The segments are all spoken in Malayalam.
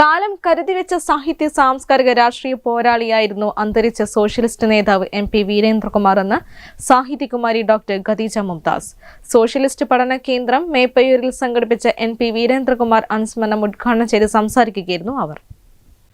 കാലം കരുതിവെച്ച സാഹിത്യ സാംസ്കാരിക രാഷ്ട്രീയ പോരാളിയായിരുന്നു അന്തരിച്ച സോഷ്യലിസ്റ്റ് നേതാവ് എം പി വീരേന്ദ്രകുമാർ എന്ന് സാഹിത്യകുമാരി ഡോക്ടർ ഖദീജ മുംതാസ്. സോഷ്യലിസ്റ്റ് പഠന കേന്ദ്രം മേപ്പയൂരിൽ സംഘടിപ്പിച്ച എൻ പി വീരേന്ദ്രകുമാർ അനുസ്മരണം ഉദ്ഘാടനം ചെയ്ത് സംസാരിക്കുകയായിരുന്നു അവർ.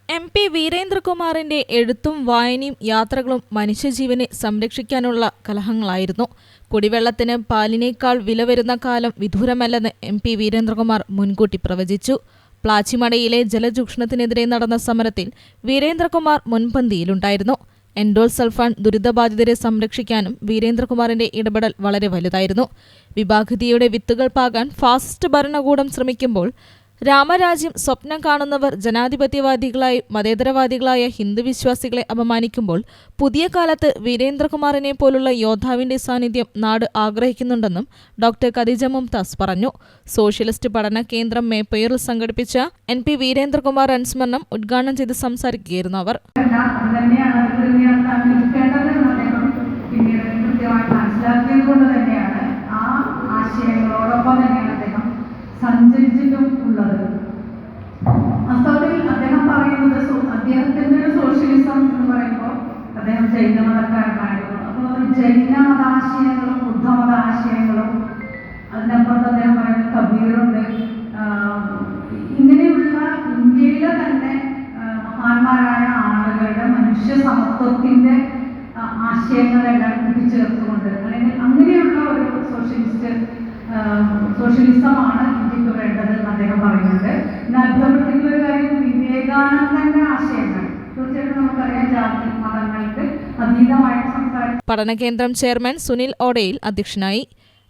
എം പി വീരേന്ദ്രകുമാറിന്റെ എഴുത്തും വായനയും യാത്രകളും മനുഷ്യജീവനെ സംരക്ഷിക്കാനുള്ള കലഹങ്ങളായിരുന്നു. കുടിവെള്ളത്തിന് പാലിനേക്കാൾ വില വരുന്ന കാലം വിദൂരമല്ലെന്ന് എം പി വീരേന്ദ്രകുമാർ മുൻകൂട്ടി പ്രവചിച്ചു. പ്ലാച്ചിമടയിലെ ജലചൂഷണത്തിനെതിരെ നടന്ന സമരത്തിൽ വീരേന്ദ്രകുമാർ മുൻപന്തിയിലുണ്ടായിരുന്നു. എൻഡോൾ സൾഫാൻ ദുരിതബാധിതരെ സംരക്ഷിക്കാനും വീരേന്ദ്രകുമാറിന്റെ ഇടപെടൽ വളരെ വലുതായിരുന്നു. വിഭാഗതിയുടെ വിത്തുകൾ പാകാൻ ഫാസിസ്റ്റ് ഭരണകൂടം ശ്രമിക്കുമ്പോൾ രാമരാജ്യം സ്വപ്നം കാണുന്നവർ ജനാധിപത്യവാദികളായി മതേതരവാദികളായ ഹിന്ദു വിശ്വാസികളെ അപമാനിക്കുമ്പോൾ പുതിയ കാലത്ത് വീരേന്ദ്രകുമാറിനെ പോലുള്ള യോദ്ധാവിന്റെ സാന്നിധ്യം നാട് ആഗ്രഹിക്കുന്നുണ്ടെന്നും ഡോക്ടർ ഖദീജ മുംതാസ് പറഞ്ഞു. സോഷ്യലിസ്റ്റ് പഠന കേന്ദ്രം മേപ്പയൂരിൽ സംഘടിപ്പിച്ച എൻ. പി. വീരേന്ദ്രകുമാർ അനുസ്മരണം ഉദ്ഘാടനം ചെയ്ത് സംസാരിക്കുകയായിരുന്നു അവർ. ആശയങ്ങളോടൊപ്പം തന്നെയാണ് സഞ്ചരിച്ചിട്ടും ഉള്ളത്. അദ്ദേഹം പറയുന്നത് അദ്ദേഹത്തിന്റെ ഒരു സോഷ്യലിസം എന്ന് പറയുമ്പോൾ അദ്ദേഹം ജൈന മതക്കാരനായിരുന്നു. അപ്പോൾ ജൈന മതാശയങ്ങളും ബുദ്ധമത ആശയങ്ങളും അതിനപ്പുറത്ത് അദ്ദേഹം പറയുന്ന കബീറുണ്ട്. ഇങ്ങനെയുള്ള ഇന്ത്യയിലെ തന്നെ മഹാന്മാരായ ആളുകളുടെ മനുഷ്യ സമത്വത്തിന്റെ ആശയങ്ങളെല്ലാം കൂട്ടിച്ചേർത്തുകൊണ്ട് അല്ലെങ്കിൽ അങ്ങനെയുള്ള വിവേകാനന്ദന്റെ ആശയങ്ങൾ. തീർച്ചയായിട്ടും നമുക്കറിയാം പഠനകേന്ദ്രം ചെയർമാൻ സുനിൽ ഓടയിൽ അധ്യക്ഷനായി.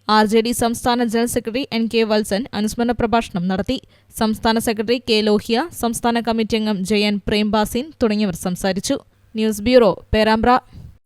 ആർ ജെ ഡി സംസ്ഥാന general secretary N K Valsan അനുസ്മരണ പ്രഭാഷണം നടത്തി. സംസ്ഥാന സെക്രട്ടറി കെ ലോഹിയ സംസ്ഥാന കമ്മിറ്റി അംഗം ജയൻ പ്രേംബാസിൻ തുടങ്ങിയവർ സംസാരിച്ചു. News bureau Perambra.